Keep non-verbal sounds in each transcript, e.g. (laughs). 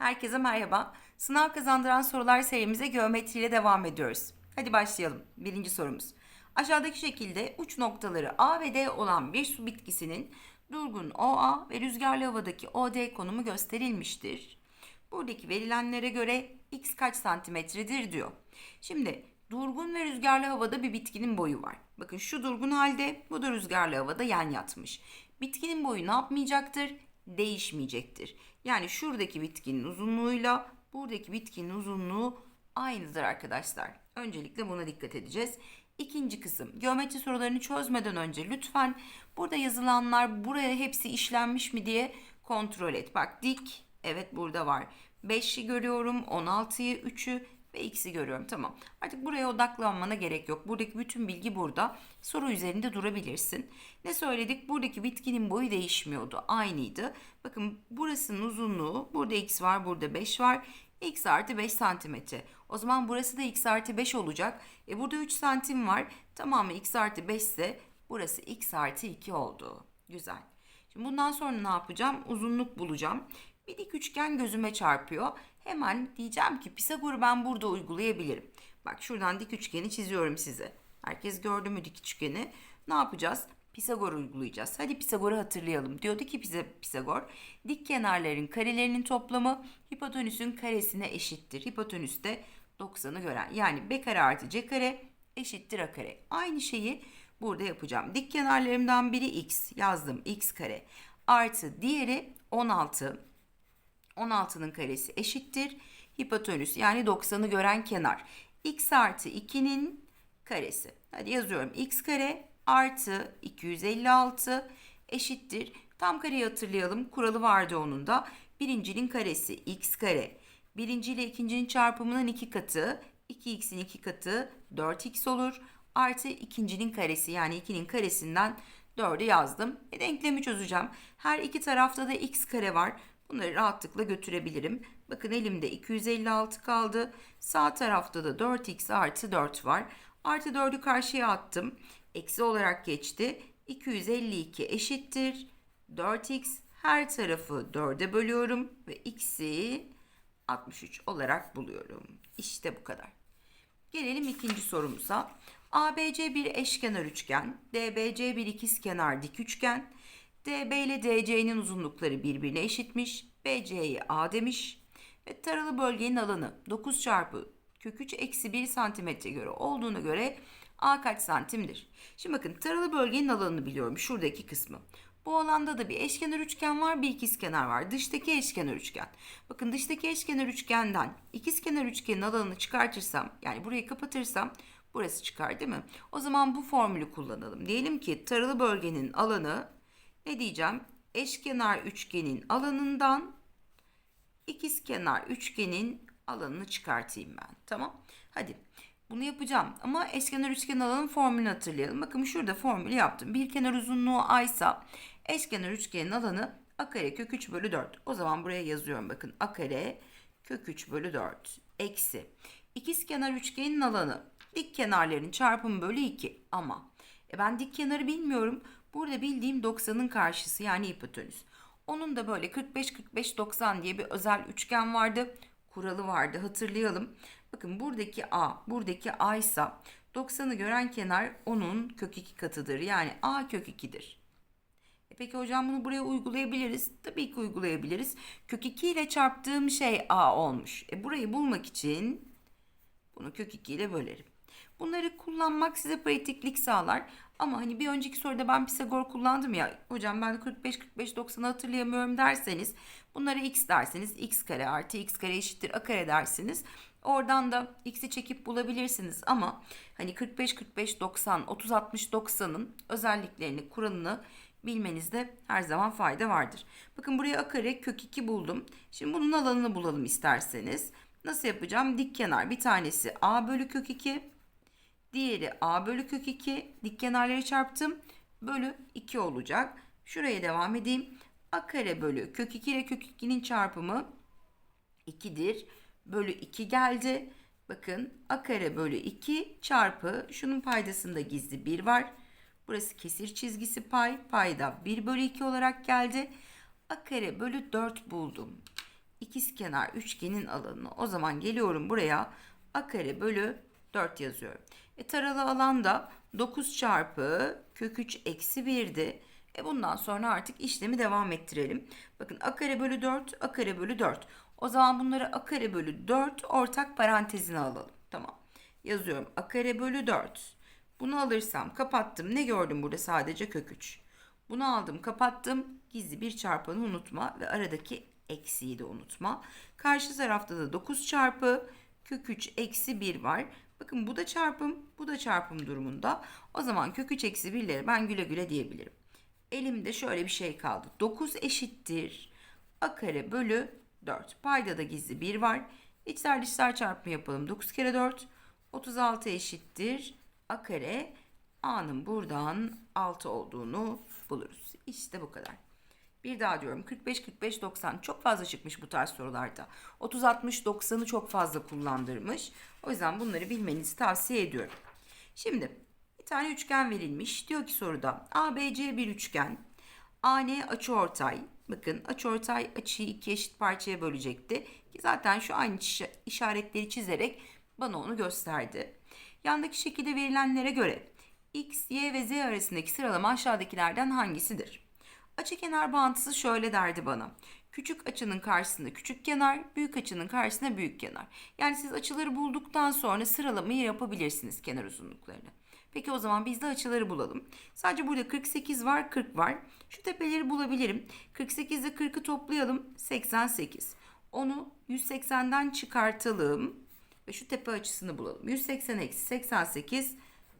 Herkese merhaba. Sınav kazandıran sorular serimize geometriyle devam ediyoruz. Hadi başlayalım. Birinci sorumuz. Aşağıdaki şekilde uç noktaları A ve D olan bir su bitkisinin durgun OA ve rüzgarlı havadaki OD konumu gösterilmiştir. Buradaki verilenlere göre x kaç santimetredir diyor. Şimdi durgun ve rüzgarlı havada bir bitkinin boyu var. Bakın şu durgun halde, bu da rüzgarlı havada yan yatmış. Bitkinin boyu ne yapmayacaktır? Değişmeyecektir. Yani şuradaki bitkinin uzunluğuyla buradaki bitkinin uzunluğu aynıdır arkadaşlar. Öncelikle buna dikkat edeceğiz. İkinci kısım geometri sorularını çözmeden önce lütfen burada yazılanlar buraya hepsi işlenmiş mi diye kontrol et. Bak dik evet burada var. 5'i görüyorum 16'yı 3'ü ve x'i görüyorum. Tamam. Artık buraya odaklanmana gerek yok. Buradaki bütün bilgi burada. Soru üzerinde durabilirsin. Ne söyledik? Buradaki bitkinin boyu değişmiyordu. Aynıydı. Bakın burasının uzunluğu. Burada x var. Burada 5 var. x artı 5 santimetre. O zaman burası da x artı 5 olacak. E burada 3 santim var. Tamamı x artı 5 ise burası x artı 2 oldu. Güzel. Şimdi bundan sonra ne yapacağım? Uzunluk bulacağım. Bir dik üçgen gözüme çarpıyor. Hemen diyeceğim ki Pisagor'u ben burada uygulayabilirim. Bak şuradan dik üçgeni çiziyorum size. Herkes gördü mü dik üçgeni? Ne yapacağız? Pisagor uygulayacağız. Hadi Pisagor'u hatırlayalım. Diyordu ki bize Pisagor, dik kenarların karelerinin toplamı hipotenüsün karesine eşittir. Hipotenüs de 90'ı gören. Yani b kare artı c kare eşittir a kare. Aynı şeyi burada yapacağım. Dik kenarlarımdan biri x yazdım x kare artı diğeri 16 16'nın karesi eşittir. Hipotenüs yani 90'ı gören kenar. x artı 2'nin karesi. Hadi yazıyorum. x kare artı 256 eşittir. Tam kareyi hatırlayalım. Kuralı vardı onun da. Birincinin karesi x kare. Birinci ile ikincinin çarpımının iki katı. 2x'in iki katı 4x olur. Artı ikincinin karesi yani 2'nin karesinden 4'ü yazdım. E, denklemi çözeceğim. Her iki tarafta da x kare var. Bunları rahatlıkla götürebilirim. Bakın elimde 256 kaldı. Sağ tarafta da 4x artı 4 var. Artı 4'ü karşıya attım. Eksi olarak geçti. 252 eşittir. 4x her tarafı 4'e bölüyorum ve x'i 63 olarak buluyorum. İşte bu kadar. Gelelim ikinci sorumuza. ABC bir eşkenar üçgen, DBC bir ikizkenar dik üçgen, DB ile DC'nin uzunlukları birbirine eşitmiş, BC'ye A demiş ve taralı bölgenin alanı 9 çarpı kök 3 eksi 1 santimetre göre olduğuna göre A kaç santimdir? Şimdi bakın taralı bölgenin alanını biliyorum şuradaki kısmı. Bu alanda da bir eşkenar üçgen var, bir ikizkenar var. Dıştaki eşkenar üçgen. Bakın dıştaki eşkenar üçgenden ikizkenar üçgenin alanını çıkartırsam, yani burayı kapatırsam burası çıkar değil mi? O zaman bu formülü kullanalım. Diyelim ki taralı bölgenin alanı ne diyeceğim? Eşkenar üçgenin alanından ikizkenar üçgenin alanını çıkartayım ben. Tamam? Hadi. Bunu yapacağım ama eşkenar üçgen alanın formülünü hatırlayalım. Bakın şurada formülü yaptım. Bir kenar uzunluğu a ise eşkenar üçgenin alanı a kare kök 3 bölü 4. O zaman buraya yazıyorum bakın a kare kök 3 bölü 4 eksi. İkizkenar üçgenin alanı dik kenarların çarpımı bölü 2 ama e ben dik kenarı bilmiyorum. Burada bildiğim 90'ın karşısı yani hipotenüs. Onun da böyle 45-45-90 diye bir özel üçgen vardı. Kuralı vardı hatırlayalım. Bakın buradaki A, buradaki A ise 90'ı gören kenar onun kök 2 katıdır. Yani A kök 2'dir. E peki hocam bunu buraya uygulayabiliriz. Tabii ki uygulayabiliriz. Kök 2 ile çarptığım şey A olmuş. E burayı bulmak için bunu kök 2 ile bölerim. Bunları kullanmak size pratiklik sağlar. Ama hani bir önceki soruda ben Pisagor kullandım ya. Hocam ben 45 45 90'ı hatırlayamıyorum derseniz bunlara x derseniz x kare artı x kare eşittir a kare dersiniz. Oradan da x'i çekip bulabilirsiniz ama hani 45 45 90 30 60 90'ın özelliklerini, kuralını bilmenizde her zaman fayda vardır. Bakın buraya a kare kök 2 buldum. Şimdi bunun alanını bulalım isterseniz. Nasıl yapacağım? Dik kenar bir tanesi a bölü kök 2 Diğeri a bölü kök 2. Dik kenarları çarptım. Bölü 2 olacak. Şuraya devam edeyim. a kare bölü kök 2 ile kök 2'nin çarpımı 2'dir. Bölü 2 geldi. Bakın a kare bölü 2 çarpı şunun paydasında gizli 1 var. Burası kesir çizgisi pay. Payda 1 bölü 2 olarak geldi. a kare bölü 4 buldum. ikizkenar üçgenin alanını. O zaman geliyorum buraya a kare bölü 4 yazıyorum. E taralı alan da 9 çarpı kök 3 eksi 1'di. E bundan sonra artık işlemi devam ettirelim. Bakın a kare bölü 4, a kare bölü 4. O zaman bunları a kare bölü 4 ortak parantezine alalım. Tamam. Yazıyorum a kare bölü 4. Bunu alırsam kapattım. Ne gördüm burada sadece kök 3. Bunu aldım kapattım. Gizli bir çarpanı unutma ve aradaki eksiği de unutma. Karşı tarafta da 9 çarpı kök 3 eksi 1 var. Bakın bu da çarpım, bu da çarpım durumunda. O zaman kök 3 eksi 1'leri ben güle güle diyebilirim. Elimde şöyle bir şey kaldı. 9 eşittir. A kare bölü 4. Payda da gizli 1 var. İçler dışlar çarpımı yapalım. 9 kere 4. 36 eşittir. A kare. A'nın buradan 6 olduğunu buluruz. İşte bu kadar. Bir daha diyorum 45 45 90 çok fazla çıkmış bu tarz sorularda. 30 60 90'ı çok fazla kullandırmış. O yüzden bunları bilmenizi tavsiye ediyorum. Şimdi bir tane üçgen verilmiş. Diyor ki soruda ABC bir üçgen. AN açıortay. Bakın açıortay açıyı iki eşit parçaya bölecekti. Ki zaten şu aynı işa- işaretleri çizerek bana onu gösterdi. Yandaki şekilde verilenlere göre x, y ve z arasındaki sıralama aşağıdakilerden hangisidir? Açı kenar bağıntısı şöyle derdi bana. Küçük açının karşısında küçük kenar, büyük açının karşısında büyük kenar. Yani siz açıları bulduktan sonra sıralamayı yapabilirsiniz kenar uzunluklarını. Peki o zaman biz de açıları bulalım. Sadece burada 48 var, 40 var. Şu tepeleri bulabilirim. 48 ile 40'ı toplayalım. 88. Onu 180'den çıkartalım. Ve şu tepe açısını bulalım. 180 eksi 88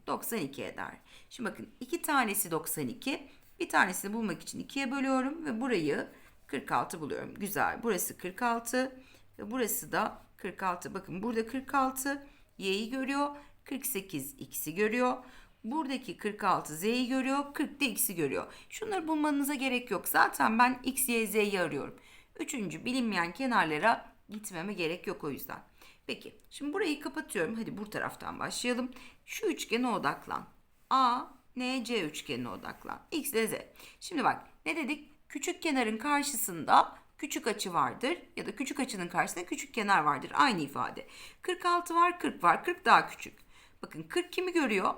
92 eder. Şimdi bakın iki tanesi 92. Bir tanesini bulmak için ikiye bölüyorum ve burayı 46 buluyorum. Güzel. Burası 46 ve burası da 46. Bakın burada 46 y'yi görüyor. 48 x'i görüyor. Buradaki 46 z'yi görüyor. 40 da x'i görüyor. Şunları bulmanıza gerek yok. Zaten ben x, y, z'yi arıyorum. Üçüncü bilinmeyen kenarlara gitmeme gerek yok o yüzden. Peki şimdi burayı kapatıyorum. Hadi bu taraftan başlayalım. Şu üçgene odaklan. A, N, C üçgenine odaklan. X ile Z. Şimdi bak ne dedik? Küçük kenarın karşısında küçük açı vardır ya da küçük açının karşısında küçük kenar vardır. Aynı ifade. 46 var, 40 var. 40 daha küçük. Bakın 40 kimi görüyor?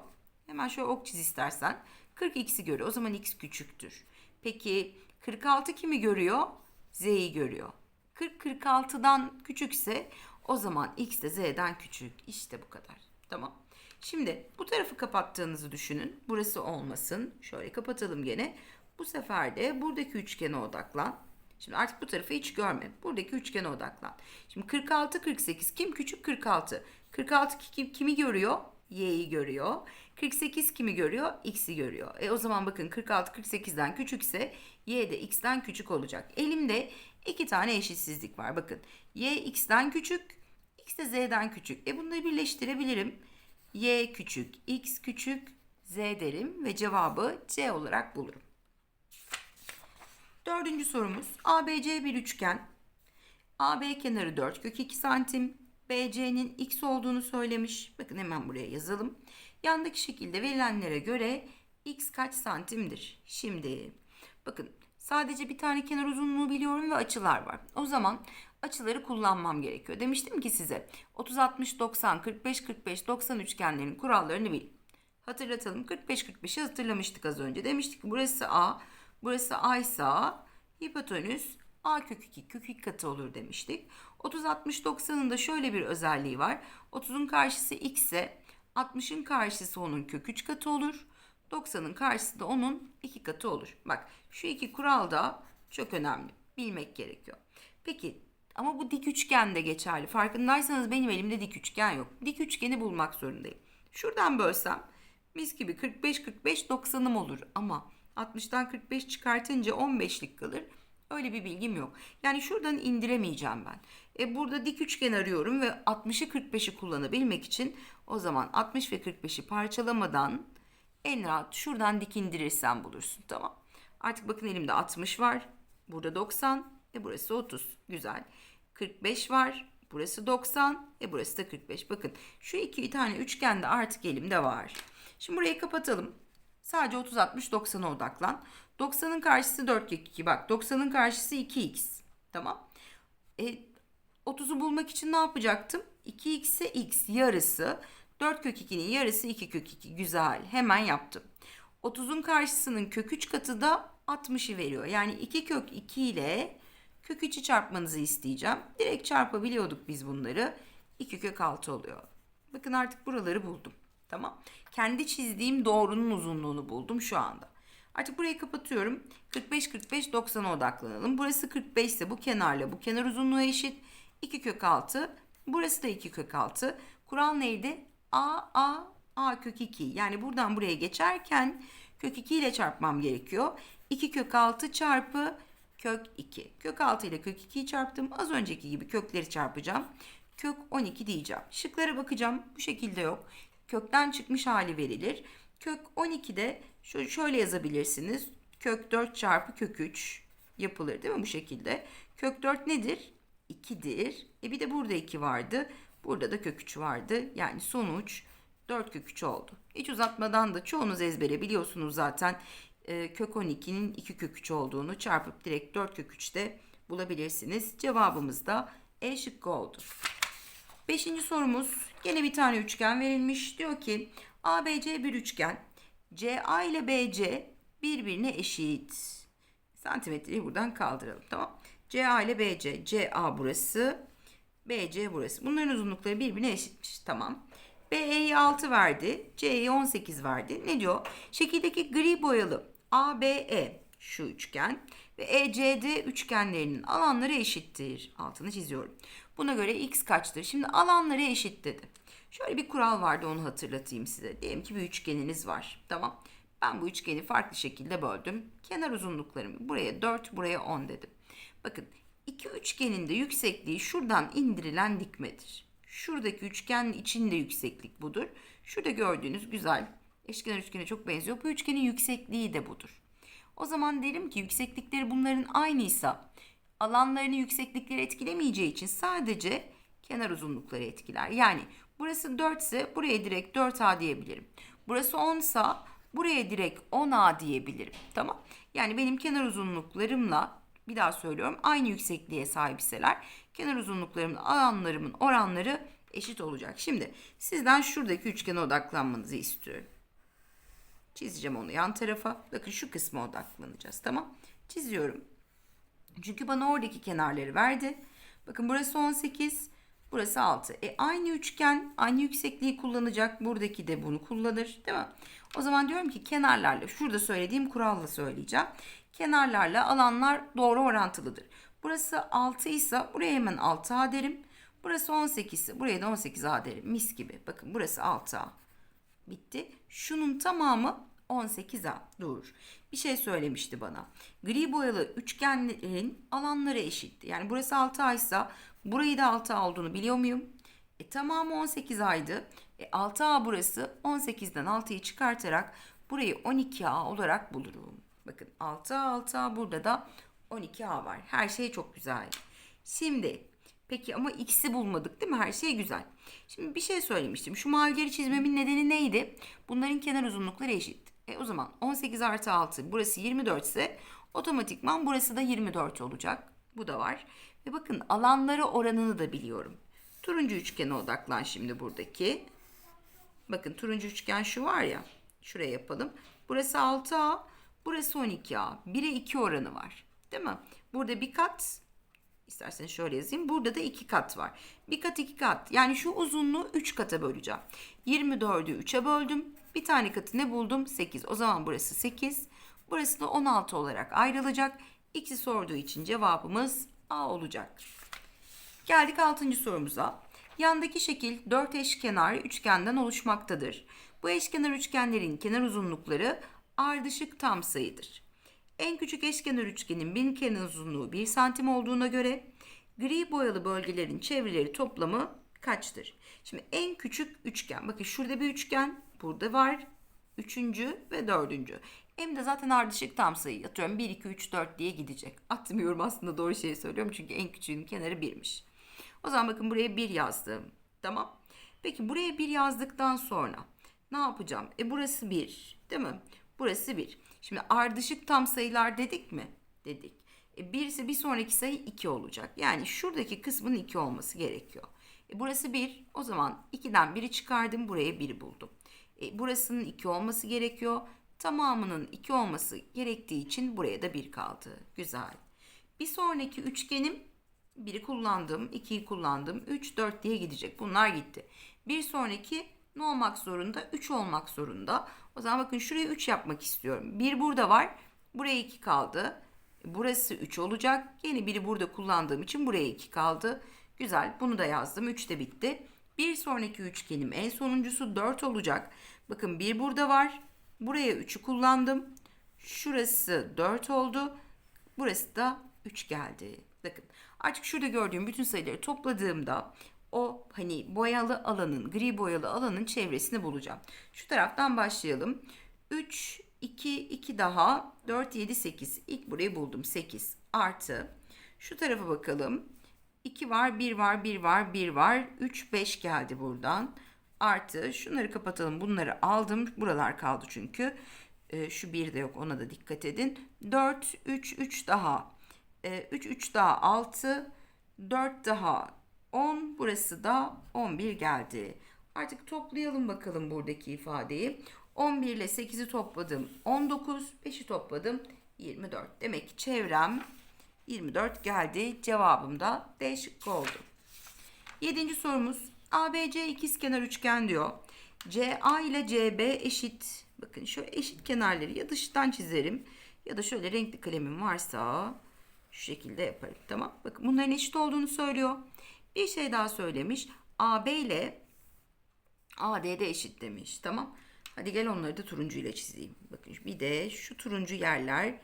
Hemen şöyle ok çiz istersen. 40 x'i görüyor. O zaman x küçüktür. Peki 46 kimi görüyor? Z'yi görüyor. 40 46'dan küçükse o zaman x de z'den küçük. İşte bu kadar. Tamam. Şimdi bu tarafı kapattığınızı düşünün. Burası olmasın. Şöyle kapatalım gene. Bu sefer de buradaki üçgene odaklan. Şimdi artık bu tarafı hiç görme. Buradaki üçgene odaklan. Şimdi 46 48 kim küçük 46. 46 kim, kimi görüyor? Y'yi görüyor. 48 kimi görüyor? X'i görüyor. E o zaman bakın 46 48'den küçükse Y de X'ten küçük olacak. Elimde iki tane eşitsizlik var. Bakın Y X'ten küçük, X de Z'den küçük. E bunları birleştirebilirim. Y küçük, X küçük, Z derim ve cevabı C olarak bulurum. Dördüncü sorumuz. ABC bir üçgen. AB kenarı 4 kök 2 santim. BC'nin x olduğunu söylemiş. Bakın hemen buraya yazalım. Yandaki şekilde verilenlere göre x kaç santimdir? Şimdi bakın sadece bir tane kenar uzunluğu biliyorum ve açılar var. O zaman açıları kullanmam gerekiyor. Demiştim ki size 30 60 90 45 45 90 üçgenlerin kurallarını bil. Hatırlatalım 45 45'i hatırlamıştık az önce. Demiştik ki burası A, burası A ise hipotenüs A kök 2 kök 2 katı olur demiştik. 30 60 90'ın da şöyle bir özelliği var. 30'un karşısı x ise 60'ın karşısı onun kök 3 katı olur. 90'ın karşısı da onun 2 katı olur. Bak şu iki kural da çok önemli. Bilmek gerekiyor. Peki ama bu dik üçgen de geçerli. Farkındaysanız benim elimde dik üçgen yok. Dik üçgeni bulmak zorundayım. Şuradan bölsem mis gibi 45 45 90'ım olur ama 60'tan 45 çıkartınca 15'lik kalır. Öyle bir bilgim yok. Yani şuradan indiremeyeceğim ben. E burada dik üçgen arıyorum ve 60'ı 45'i kullanabilmek için o zaman 60 ve 45'i parçalamadan en rahat şuradan dik indirirsem bulursun. Tamam. Artık bakın elimde 60 var. Burada 90. E burası 30. Güzel. 45 var. Burası 90. E burası da 45. Bakın şu iki tane üçgen de artık elimde var. Şimdi burayı kapatalım. Sadece 30 60 90'a odaklan. 90'ın karşısı 4 kök 2. Bak 90'ın karşısı 2x. Tamam. E, 30'u bulmak için ne yapacaktım? 2x'e x yarısı. 4 kök 2'nin yarısı 2 kök 2. Güzel. Hemen yaptım. 30'un karşısının kök 3 katı da 60'ı veriyor. Yani 2 kök 2 ile kök 3'ü çarpmanızı isteyeceğim. Direkt çarpabiliyorduk biz bunları. 2 kök 6 oluyor. Bakın artık buraları buldum. Tamam. Kendi çizdiğim doğrunun uzunluğunu buldum şu anda. Artık burayı kapatıyorum. 45 45 90'a odaklanalım. Burası 45 ise bu kenarla bu kenar uzunluğu eşit. 2 kök 6. Burası da 2 kök 6. Kural neydi? A A A kök 2. Yani buradan buraya geçerken kök 2 ile çarpmam gerekiyor. 2 kök 6 çarpı kök 2. Kök 6 ile kök 2'yi çarptım. Az önceki gibi kökleri çarpacağım. Kök 12 diyeceğim. Şıklara bakacağım. Bu şekilde yok. Kökten çıkmış hali verilir. Kök 12'de şöyle, yazabilirsiniz. Kök 4 çarpı kök 3 yapılır değil mi bu şekilde? Kök 4 nedir? 2'dir. E bir de burada 2 vardı. Burada da kök 3 vardı. Yani sonuç 4 kök 3 oldu. Hiç uzatmadan da çoğunuz ezbere biliyorsunuz zaten e, kök 12'nin 2 kök 3 olduğunu çarpıp direkt 4 kök 3'te bulabilirsiniz. Cevabımız da E şıkkı oldu. Beşinci sorumuz gene bir tane üçgen verilmiş. Diyor ki ABC bir üçgen. CA ile BC birbirine eşit. Santimetreyi buradan kaldıralım tamam. CA ile BC. CA burası. BC burası. Bunların uzunlukları birbirine eşitmiş. Tamam. BE'yi 6 verdi. C'yi 18 verdi. Ne diyor? Şekildeki gri boyalı ABE şu üçgen ve ECD üçgenlerinin alanları eşittir. Altını çiziyorum. Buna göre x kaçtır? Şimdi alanları eşit dedi. Şöyle bir kural vardı onu hatırlatayım size. Diyelim ki bir üçgeniniz var. Tamam. Ben bu üçgeni farklı şekilde böldüm. Kenar uzunluklarımı buraya 4, buraya 10 dedim. Bakın iki üçgenin de yüksekliği şuradan indirilen dikmedir. Şuradaki üçgenin içinde yükseklik budur. Şurada gördüğünüz güzel eşkenar üçgene çok benziyor. Bu üçgenin yüksekliği de budur. O zaman derim ki yükseklikleri bunların aynıysa alanlarını yükseklikleri etkilemeyeceği için sadece kenar uzunlukları etkiler. Yani burası 4 ise buraya direkt 4A diyebilirim. Burası 10 ise buraya direkt 10A diyebilirim. Tamam. Yani benim kenar uzunluklarımla bir daha söylüyorum aynı yüksekliğe sahipseler kenar uzunluklarımın alanlarımın oranları eşit olacak. Şimdi sizden şuradaki üçgene odaklanmanızı istiyorum. Çizeceğim onu yan tarafa. Bakın şu kısma odaklanacağız. Tamam. Çiziyorum. Çünkü bana oradaki kenarları verdi. Bakın burası 18, burası 6. E aynı üçgen aynı yüksekliği kullanacak. Buradaki de bunu kullanır, değil mi? O zaman diyorum ki kenarlarla şurada söylediğim kuralla söyleyeceğim. Kenarlarla alanlar doğru orantılıdır. Burası 6 ise buraya hemen 6A derim. Burası 18 ise buraya da 18A derim. Mis gibi. Bakın burası 6A. Bitti. Şunun tamamı 18A. Dur. Bir şey söylemişti bana. Gri boyalı üçgenlerin alanları eşitti. Yani burası 6A ise burayı da 6A olduğunu biliyor muyum? E tamamı 18A'ydı. E 6A burası 18'den 6'yı çıkartarak burayı 12A olarak bulurum. Bakın 6A 6A burada da 12A var. Her şey çok güzel. Şimdi peki ama x'i bulmadık değil mi? Her şey güzel. Şimdi bir şey söylemiştim. Şu mavileri çizmemin nedeni neydi? Bunların kenar uzunlukları eşit. E o zaman 18 artı 6 burası 24 ise otomatikman burası da 24 olacak. Bu da var. Ve bakın alanları oranını da biliyorum. Turuncu üçgene odaklan şimdi buradaki. Bakın turuncu üçgen şu var ya. Şuraya yapalım. Burası 6A. Burası 12A. 1'e 2 oranı var. Değil mi? Burada bir kat İsterseniz şöyle yazayım. Burada da iki kat var. Bir kat iki kat. Yani şu uzunluğu 3 kata böleceğim. 24'ü 3'e böldüm. Bir tane katı ne buldum? 8. O zaman burası 8. Burası da 16 olarak ayrılacak. X'i sorduğu için cevabımız A olacak. Geldik 6. sorumuza. Yandaki şekil 4 eşkenar üçgenden oluşmaktadır. Bu eşkenar üçgenlerin kenar uzunlukları ardışık tam sayıdır. En küçük eşkenar üçgenin bir kenar uzunluğu 1 santim olduğuna göre gri boyalı bölgelerin çevreleri toplamı kaçtır? Şimdi en küçük üçgen. Bakın şurada bir üçgen. Burada var. Üçüncü ve dördüncü. Hem de zaten ardışık tam sayı. Atıyorum 1, 2, 3, 4 diye gidecek. (laughs) Atmıyorum aslında doğru şeyi söylüyorum. Çünkü en küçüğün kenarı 1'miş. O zaman bakın buraya 1 yazdım. Tamam. Peki buraya 1 yazdıktan sonra ne yapacağım? E burası 1 değil mi? Burası 1. Şimdi ardışık tam sayılar dedik mi? Dedik. E, birisi bir sonraki sayı 2 olacak. Yani şuradaki kısmın 2 olması gerekiyor. E, burası 1. O zaman 2'den 1'i çıkardım. Buraya 1'i buldum. E, burasının 2 olması gerekiyor. Tamamının 2 olması gerektiği için buraya da 1 kaldı. Güzel. Bir sonraki üçgenim 1'i kullandım, 2'yi kullandım, 3, 4 diye gidecek. Bunlar gitti. Bir sonraki ne olmak zorunda? 3 olmak zorunda. O zaman bakın şuraya 3 yapmak istiyorum. 1 burada var. Buraya 2 kaldı. Burası 3 olacak. Yine biri burada kullandığım için buraya 2 kaldı. Güzel. Bunu da yazdım. 3 de bitti. Bir sonraki üçgenim en sonuncusu 4 olacak. Bakın 1 burada var. Buraya 3'ü kullandım. Şurası 4 oldu. Burası da 3 geldi. Bakın artık şurada gördüğüm bütün sayıları topladığımda o hani boyalı alanın, gri boyalı alanın çevresini bulacağım. Şu taraftan başlayalım. 3, 2, 2 daha 4, 7, 8. İlk burayı buldum 8 artı. Şu tarafa bakalım. 2 var, 1 var, 1 var, 1 var. 3, 5 geldi buradan. Artı şunları kapatalım. Bunları aldım. Buralar kaldı çünkü. Ee, şu 1 de yok ona da dikkat edin. 4, 3, 3 daha. Ee, 3, 3 daha 6. 4 daha 10. Burası da 11 geldi. Artık toplayalım bakalım buradaki ifadeyi. 11 ile 8'i topladım 19. 5'i topladım 24. Demek ki çevrem 24 geldi. Cevabım da D şıkkı oldu. Yedinci sorumuz ABC ikizkenar üçgen diyor. CA ile CB eşit. Bakın şu eşit kenarları ya dıştan çizerim ya da şöyle renkli kalemim varsa şu şekilde yaparım. Tamam. Bakın bunların eşit olduğunu söylüyor. Bir şey daha söylemiş. AB ile AD de eşit demiş. Tamam. Hadi gel onları da turuncu ile çizeyim. Bakın bir de şu turuncu yerler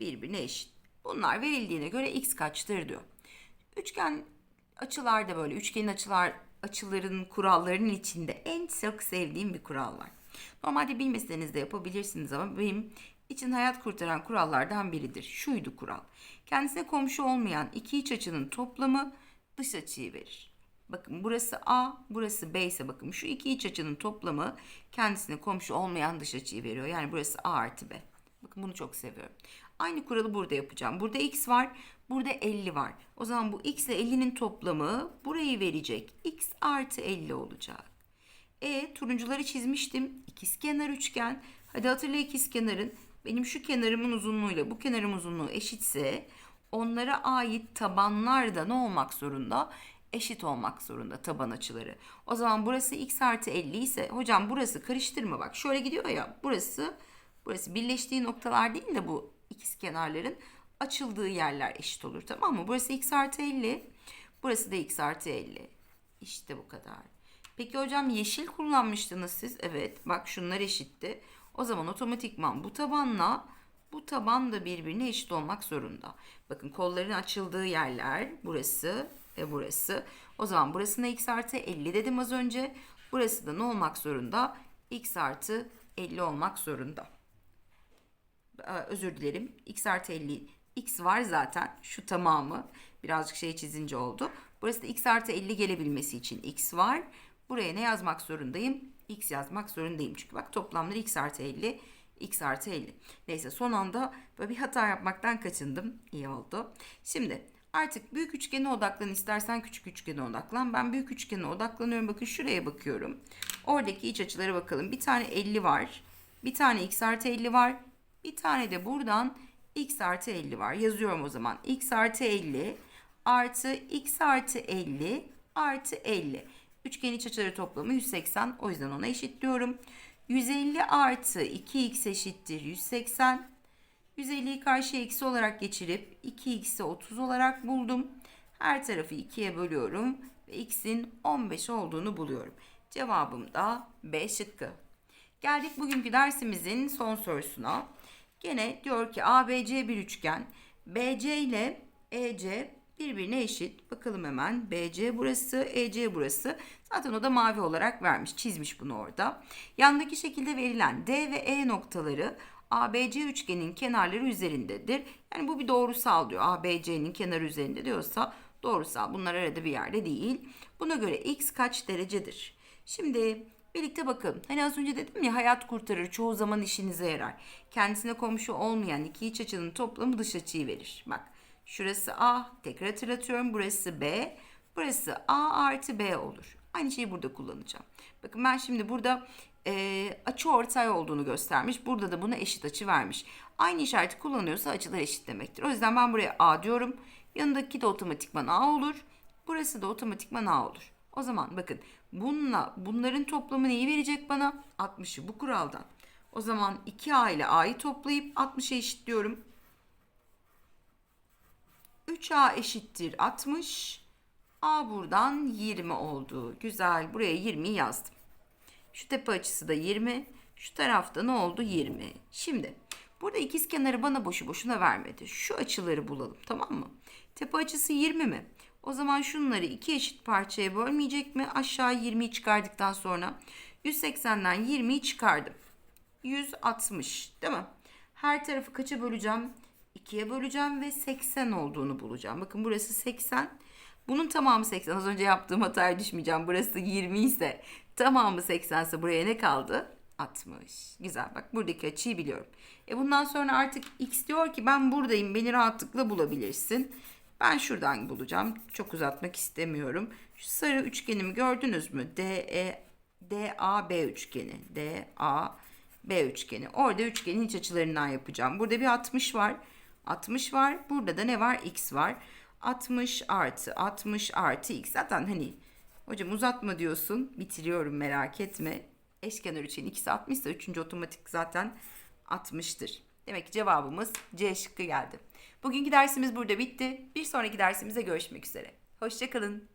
birbirine eşit. Bunlar verildiğine göre x kaçtır diyor. Üçgen açılarda böyle üçgenin açılar açıların kurallarının içinde en çok sevdiğim bir kural var. Normalde bilmeseniz de yapabilirsiniz ama benim için hayat kurtaran kurallardan biridir. Şuydu kural. Kendisine komşu olmayan iki iç açının toplamı dış açıyı verir. Bakın burası A, burası B ise bakın şu iki iç açının toplamı kendisine komşu olmayan dış açıyı veriyor. Yani burası A artı B. Bakın bunu çok seviyorum. Aynı kuralı burada yapacağım. Burada x var, burada 50 var. O zaman bu x ile 50'nin toplamı burayı verecek. x artı 50 olacak. E turuncuları çizmiştim. İkizkenar üçgen. Hadi hatırla ikizkenarın. Benim şu kenarımın uzunluğuyla bu kenarım uzunluğu eşitse onlara ait tabanlar da ne olmak zorunda? Eşit olmak zorunda taban açıları. O zaman burası x artı 50 ise hocam burası karıştırma bak. Şöyle gidiyor ya burası burası birleştiği noktalar değil de bu ikiz kenarların açıldığı yerler eşit olur tamam mı? Burası x artı 50. Burası da x artı 50. İşte bu kadar. Peki hocam yeşil kullanmıştınız siz. Evet bak şunlar eşitti. O zaman otomatikman bu tabanla bu taban da birbirine eşit olmak zorunda. Bakın kolların açıldığı yerler burası ve burası. O zaman burasına x artı 50 dedim az önce. Burası da ne olmak zorunda? x artı 50 olmak zorunda. Ee, özür dilerim. x artı 50 x var zaten şu tamamı birazcık şey çizince oldu. Burası da x artı 50 gelebilmesi için x var. Buraya ne yazmak zorundayım? x yazmak zorundayım. Çünkü bak toplamları x artı 50 x artı 50. Neyse son anda böyle bir hata yapmaktan kaçındım. İyi oldu. Şimdi artık büyük üçgene odaklan istersen küçük üçgene odaklan. Ben büyük üçgene odaklanıyorum. Bakın şuraya bakıyorum. Oradaki iç açılara bakalım. Bir tane 50 var. Bir tane x artı 50 var. Bir tane de buradan x artı 50 var. Yazıyorum o zaman. x artı 50 artı x artı 50 artı 50. Üçgen iç açıları toplamı 180. O yüzden ona eşitliyorum. 150 artı 2x eşittir 180. 150'yi karşıya eksi olarak geçirip 2x'i 30 olarak buldum. Her tarafı 2'ye bölüyorum ve x'in 15 olduğunu buluyorum. Cevabım da B şıkkı. Geldik bugünkü dersimizin son sorusuna. Gene diyor ki ABC bir üçgen. BC ile EC birbirine eşit. Bakalım hemen BC burası, EC burası. Zaten o da mavi olarak vermiş, çizmiş bunu orada. Yandaki şekilde verilen D ve E noktaları ABC üçgenin kenarları üzerindedir. Yani bu bir doğrusal diyor. ABC'nin kenarı üzerinde diyorsa doğrusal. Bunlar arada bir yerde değil. Buna göre x kaç derecedir? Şimdi birlikte bakalım. Hani az önce dedim ya hayat kurtarır. Çoğu zaman işinize yarar. Kendisine komşu olmayan iki iç açının toplamı dış açıyı verir. Bak Şurası A. Tekrar hatırlatıyorum. Burası B. Burası A artı B olur. Aynı şeyi burada kullanacağım. Bakın ben şimdi burada e, açı ortay olduğunu göstermiş. Burada da buna eşit açı vermiş. Aynı işareti kullanıyorsa açılar eşit demektir. O yüzden ben buraya A diyorum. Yanındaki de otomatikman A olur. Burası da otomatikman A olur. O zaman bakın bununla bunların toplamı neyi verecek bana? 60'ı bu kuraldan. O zaman 2A ile A'yı toplayıp 60'a eşitliyorum. 3A eşittir 60. A buradan 20 oldu. Güzel. Buraya 20'yi yazdım. Şu tepe açısı da 20. Şu tarafta ne oldu? 20. Şimdi burada ikiz kenarı bana boşu boşuna vermedi. Şu açıları bulalım tamam mı? Tepe açısı 20 mi? O zaman şunları iki eşit parçaya bölmeyecek mi? Aşağı 20'yi çıkardıktan sonra 180'den 20'yi çıkardım. 160 değil mi? Her tarafı kaça böleceğim? 2'ye böleceğim ve 80 olduğunu bulacağım. Bakın burası 80. Bunun tamamı 80. Az önce yaptığım hataya düşmeyeceğim. Burası 20 ise tamamı 80 ise buraya ne kaldı? 60. Güzel. Bak buradaki açıyı biliyorum. E bundan sonra artık x diyor ki ben buradayım. Beni rahatlıkla bulabilirsin. Ben şuradan bulacağım. Çok uzatmak istemiyorum. Şu sarı üçgenimi gördünüz mü? DE DAB üçgeni. DAB üçgeni. Orada üçgenin iç açılarından yapacağım. Burada bir 60 var. 60 var. Burada da ne var? X var. 60 artı 60 artı X. Zaten hani hocam uzatma diyorsun. Bitiriyorum merak etme. Eşkenar üçgenin ikisi 60 ise üçüncü otomatik zaten 60'tır. Demek ki cevabımız C şıkkı geldi. Bugünkü dersimiz burada bitti. Bir sonraki dersimizde görüşmek üzere. Hoşçakalın.